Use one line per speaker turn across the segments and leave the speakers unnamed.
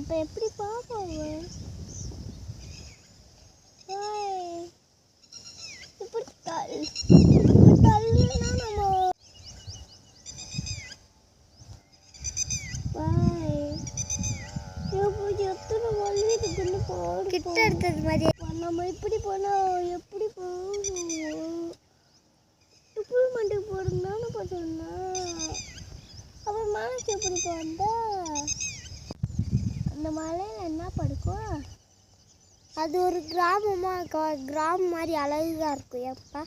இப்போ எப்படி ஏய், இப்படி தள் இப்படி தள்ளுனா நம்ம கிட்ட எடுத்தது மாதிரி. நம்ம இப்படி போனா எப்படி போகும் இம்ப்ரூவ்மெண்ட்டுக்கு போகிறதுனால பார்த்தோம்னா அப்புறம் மனசு எப்படி போந்தா அந்த மலையில் என்ன படுக்கும்? அது ஒரு கிராமமாக கிராமம் மாதிரி அழகாக இருக்கும் எப்போ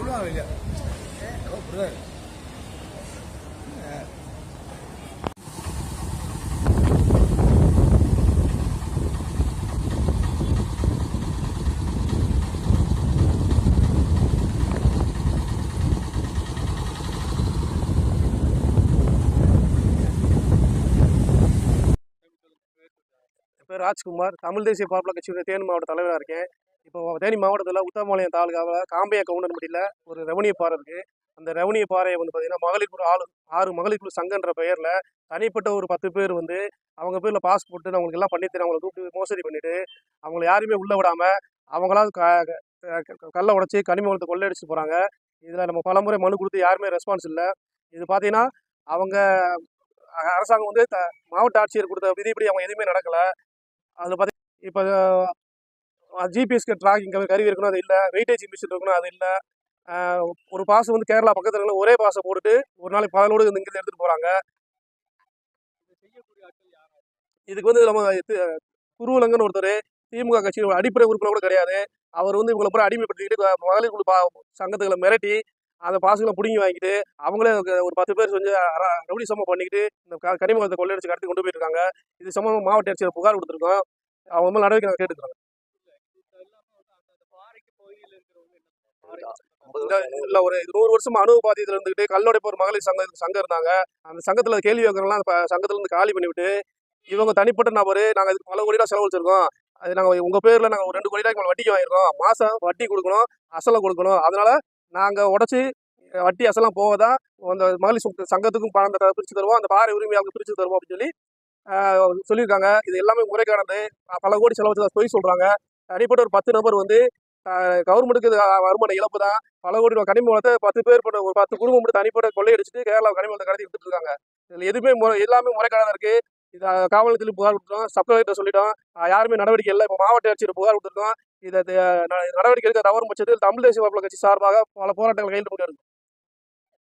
சொல்லுவாங்க இல்லையா ஓ, புரியுதா?
என் பேர் ராஜ்குமார் தமிழ் தேசிய பாப்புலர் கட்சியுடைய தேனி மாவட்ட தலைவராக இருக்கேன் இப்போ தேனி மாவட்டத்தில் உத்தரமாலயம் தாலுகாவில் காம்பையா கவுண்டன்பட்டியில் ஒரு ரெவன்யூ பாறை இருக்குது அந்த ரெவன்யூ பாறையை வந்து பார்த்திங்கன்னா மகளிர் குழு ஆளு ஆறு மகளிர் குழு சங்கன்ற பெயரில் தனிப்பட்ட ஒரு பத்து பேர் வந்து அவங்க பேரில் பாஸ் போட்டு அவங்களுக்கு எல்லாம் பண்ணித்தரேன் அவங்களை கூப்பிட்டு மோசடி பண்ணிவிட்டு அவங்கள யாருமே உள்ளே விடாமல் அவங்களா க கல்லை உடச்சி கனிம வளத்தை கொள்ளையடிச்சிட்டு போகிறாங்க இதில் நம்ம பலமுறை மனு கொடுத்து யாருமே ரெஸ்பான்ஸ் இல்லை. இது பார்த்தீங்கன்னா அவங்க அரசாங்கம் வந்து த மாவட்ட ஆட்சியர் கொடுத்த விதிப்படி அவங்க எதுவுமே நடக்கலை. அதில் பார்த்தி இப்போ ஜிபிஎஸ்க்கு ட்ராக்கிங் கருவி இருக்கணும் அது இல்லை. வெயிட்டேஜ் மிஷின் இருக்கணும் அது இல்லை. ஒரு பாஸ் வந்து கேரளா பக்கத்தில் இருக்கணும் ஒரே பாஸை போட்டுட்டு ஒரு நாளைக்கு பகலோடு இங்கே எடுத்துகிட்டு போகிறாங்க இதுக்கு வந்து நம்ம குருவலங்கன்னு ஒருத்தர் திமுக கட்சி அடிப்படை உறுப்பினர் கூட கிடையாது. அவர் வந்து இவங்களை பூரா அடிமைப்படுத்திக்கிட்டு மகளிர் குழு பா சங்கத்துக்களை மிரட்டி அந்த பாசுகளை பிடுங்கி வாங்கிட்டு அவங்களே ஒரு- பத்து பேர் செஞ்சு ரவுடி சமம் பண்ணிக்கிட்டு இந்த க- கனிமத்தை கொள்ளையடிச்சு கடத்தி கொண்டு போயிருக்காங்க. இது சம்பந்தமா மாவட்ட ஆட்சியர் புகார் கொடுத்துருக்கோம். அவங்க மேலே நடவடிக்கை நாங்கள் கேட்டுக்கிறோம். இல்ல ஒரு நூறு வருஷமா அனுபவ பாத்தியத்தில் இருந்துகிட்டு கல்லோடைப்போர் மகளிர் சங்க சங்கம் இருந்தாங்க. அந்த சங்கத்துல கேள்வி வைக்கிறவங்களாம் சங்கத்துல இருந்து காலி பண்ணிவிட்டு இவங்க தனிப்பட்ட நபர் நாங்க இதுக்கு பல கோடி ரூபா செலவழிச்சிருக்கோம். அது நாங்க உங்க பேர்ல நாங்க ஒரு ரெண்டு கோடி ரூபாய்க்கு வட்டிக்கு வாங்கிருக்கோம் மாசம் வட்டி கொடுக்கணும் அசலை கொடுக்கணும். அதனால நாங்க உடச்சி வட்டி அசலாம் போவதா அந்த மகளிர் சங்கத்துக்கும் பணம் த- பிரிச்சு தருவோம். அந்த பாறை உரிமையாளருக்கு பிரிச்சு தருவோம் அப்படின்னு சொல்லி சொல்லியிருக்காங்க. இது எல்லாமே முறைக்கானது பல கோடி செலவழிச்சதா போய் சொல்றாங்க. தனிப்பட்ட ஒரு பத்து நபர் வந்து கவர்மெண்ட்டுக்கு இது வருமான இழப்பு தான். பல கோடி ரூபாய் கனிம வளத்தை பத்து பேர் பண்ண ஒரு பத்து குடும்பம் மட்டும் தனிப்பட்ட கொள்ளையடிச்சிட்டு கேரளா கனிம வளத்தை கடத்தி வித்துட்டு இருக்காங்க. இதில் எதுவுமே முறை எல்லாமே முறைக்கானதா இருக்கு. இது அஹ், புகார் கொடுத்தோம் சப் சொல்லிட்டோம். யாருமே நடவடிக்கை இல்லை. இப்போ மாவட்ட ஆட்சியர் புகார் கொடுத்துருக்கோம். இதை ந- நடவடிக்கை எடுக்க தவறு பட்சத்தில் தமிழ் தேசிய பாப்புலர் கட்சி சார்பாக பல போராட்டங்கள் கையில் கொண்டு